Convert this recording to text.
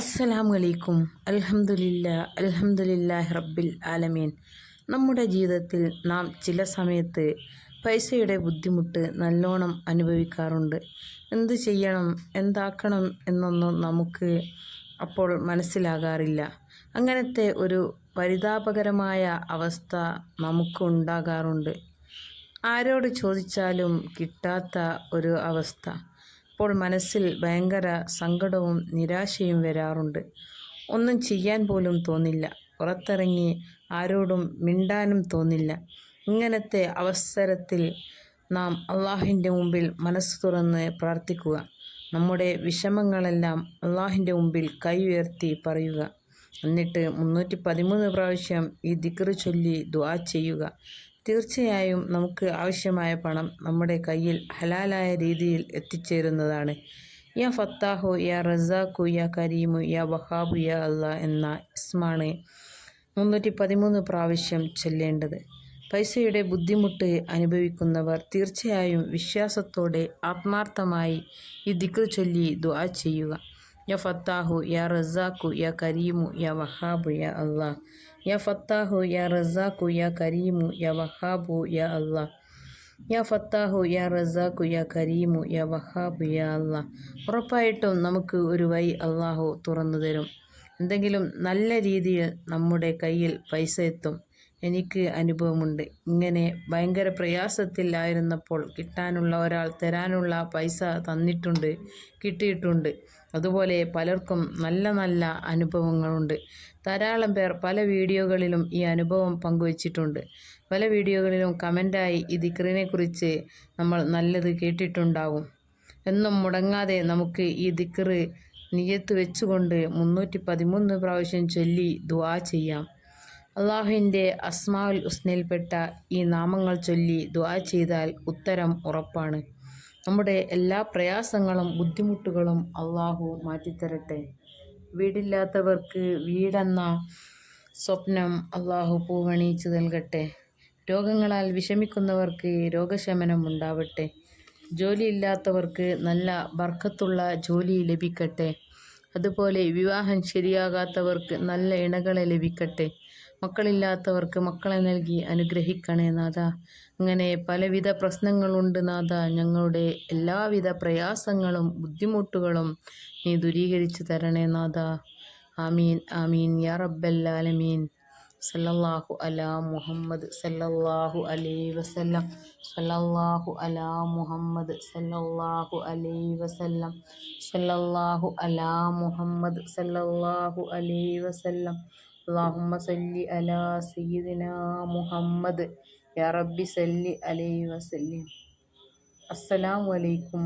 അസ്സലാമു അലൈക്കും അൽഹംദുലില്ല അൽഹംദുലില്ലാഹി റബ്ബിൽ ആലമീൻ. നമ്മുടെ ജീവിതത്തിൽ നാം ചില സമയത്ത് പൈസയുടെ ബുദ്ധിമുട്ട് നല്ലോണം അനുഭവിക്കാറുണ്ട്. എന്ത് ചെയ്യണം എന്താക്കണം എന്നൊന്നും നമുക്ക് അപ്പോൾ മനസ്സിലാകാറില്ല. അങ്ങനത്തെ ഒരു പരിതാപകരമായ അവസ്ഥ നമുക്ക് ഉണ്ടാകാറുണ്ട് ആരോട് ചോദിച്ചാലും കിട്ടാത്ത ഒരു അവസ്ഥ. അപ്പോൾ മനസ്സിൽ ഭയങ്കര സങ്കടവും നിരാശയും വരാറുണ്ട്. ഒന്നും ചെയ്യാൻ പോലും തോന്നില്ല. പുറത്തിറങ്ങി ആരോടും മിണ്ടാനും തോന്നില്ല. ഇങ്ങനത്തെ അവസരത്തിൽ നാം അള്ളാഹിന്റെ മുമ്പിൽ മനസ്സ് തുറന്ന് പ്രാർത്ഥിക്കുക. നമ്മുടെ വിഷമങ്ങളെല്ലാം അള്ളാഹിന്റെ മുമ്പിൽ കൈ ഉയർത്തി പറയുക. എന്നിട്ട് മുന്നൂറ്റി പതിമൂന്ന് പ്രാവശ്യം ഈ ദിക്റ് ചൊല്ലി ദുആ ചെയ്യുക. തീർച്ചയായും നമുക്ക് ആവശ്യമായ പണം നമ്മുടെ കയ്യിൽ ഹലാലായ രീതിയിൽ എത്തിച്ചേരുന്നതാണ്. യാ ഫത്താഹു യാ റസാഖു യാ കരീമു യാ വഹാബു യാ അല്ല എന്ന ഇസ്മാണ് മുന്നൂറ്റി പതിമൂന്ന് പ്രാവശ്യം ചൊല്ലേണ്ടത്. പൈസയുടെ ബുദ്ധിമുട്ട് അനുഭവിക്കുന്നവർ തീർച്ചയായും വിശ്വാസത്തോടെ ആത്മാർത്ഥമായി ഈ ദിക്ർ ചൊല്ലി ദുആ ചെയ്യുക. യാ ഫത്താഹു യാ റസാഖു യാ കരീമു യാ വഹാബു യാ അള്ളാഹ് യാ ഫത്താഹു യാ റസാഖു യാ കരീമു യാ വഹാബു യാ അള്ളാഹ് യാ ഫത്താഹു യാ റസാഖു യാ കരീമു യാ വഹാബു യാ അള്ളാഹ് ഉറപ്പായിട്ടും നമുക്ക് ഒരു വഴി അള്ളാഹു തുറന്നു തരും. എന്തെങ്കിലും നല്ല രീതിയിൽ നമ്മുടെ കയ്യിൽ പൈസ എത്തും. എനിക്ക് അനുഭവമുണ്ട്. ഇങ്ങനെ ഭയങ്കര പ്രയാസത്തിലായിരുന്നപ്പോൾ കിട്ടാനുള്ള ഒരാൾ തരാനുള്ള പൈസ തന്നിട്ടുണ്ട് കിട്ടിയിട്ടുണ്ട്. അതുപോലെ പലർക്കും നല്ല നല്ല അനുഭവങ്ങളുണ്ട്. ധാരാളം പേർ പല വീഡിയോകളിലും ഈ അനുഭവം പങ്കുവച്ചിട്ടുണ്ട്. പല വീഡിയോകളിലും കമന്റായി ഈ ദിക്റിനെക്കുറിച്ച് നമ്മൾ നല്ലത് കേട്ടിട്ടുണ്ടാകും എന്നും മുടങ്ങാതെ നമുക്ക് ഈ ദിക്റ് നിയത്ത് വെച്ചുകൊണ്ട് മുന്നൂറ്റി പതിമൂന്ന് പ്രാവശ്യം ചൊല്ലി ദുവാ ചെയ്യാം. അള്ളാഹുവിന്റെ അസ്മാഉൽ ഉസ്നയിൽപ്പെട്ട ഈ നാമങ്ങൾ ചൊല്ലി ദ്വാ ചെയ്താൽ ഉത്തരം ഉറപ്പാണ്. നമ്മുടെ എല്ലാ പ്രയാസങ്ങളും ബുദ്ധിമുട്ടുകളും അള്ളാഹു മാറ്റിത്തരട്ടെ. വീടില്ലാത്തവർക്ക് വീടെന്ന സ്വപ്നം അള്ളാഹു പൂവണിയിച്ചു നൽകട്ടെ. രോഗങ്ങളാൽ വിഷമിക്കുന്നവർക്ക് രോഗശമനം ഉണ്ടാവട്ടെ. ജോലിയില്ലാത്തവർക്ക് നല്ല ബർക്കത്തുള്ള ജോലി ലഭിക്കട്ടെ. അതുപോലെ വിവാഹം ശരിയാകാത്തവർക്ക് നല്ല ഇണകളെ ലഭിക്കട്ടെ. മക്കളില്ലാത്തവർക്ക് മക്കളെ നൽകി അനുഗ്രഹിക്കണേ നാഥ. അങ്ങനെ പലവിധ പ്രശ്നങ്ങളുണ്ട് നാഥ. ഞങ്ങളുടെ എല്ലാവിധ പ്രയാസങ്ങളും ബുദ്ധിമുട്ടുകളും നീ ദൂരീകരിച്ചു തരണേ നാഥ. ആമീൻ ആമീൻ. യാ റബ്ബല്ലാലമീൻ. സല്ലല്ലാഹു അലാ മുഹമ്മദ് സല്ലല്ലാഹു അലൈഹി വസല്ലം. സല്ലല്ലാഹു അലാ മുഹമ്മദ് സല്ലല്ലാഹു അലൈഹി വസല്ലം. സല്ലല്ലാഹു അലാ മുഹമ്മദ് സല്ലല്ലാഹു അലൈഹി വസല്ലം. അള്ളാഹുമ്മ സല്ലി അലാ സയ്യിദിന മുഹമ്മദ്. യാ റബ്ബി സല്ലി അലൈഹി വസല്ലി. അസ്സലാമു അലൈക്കും.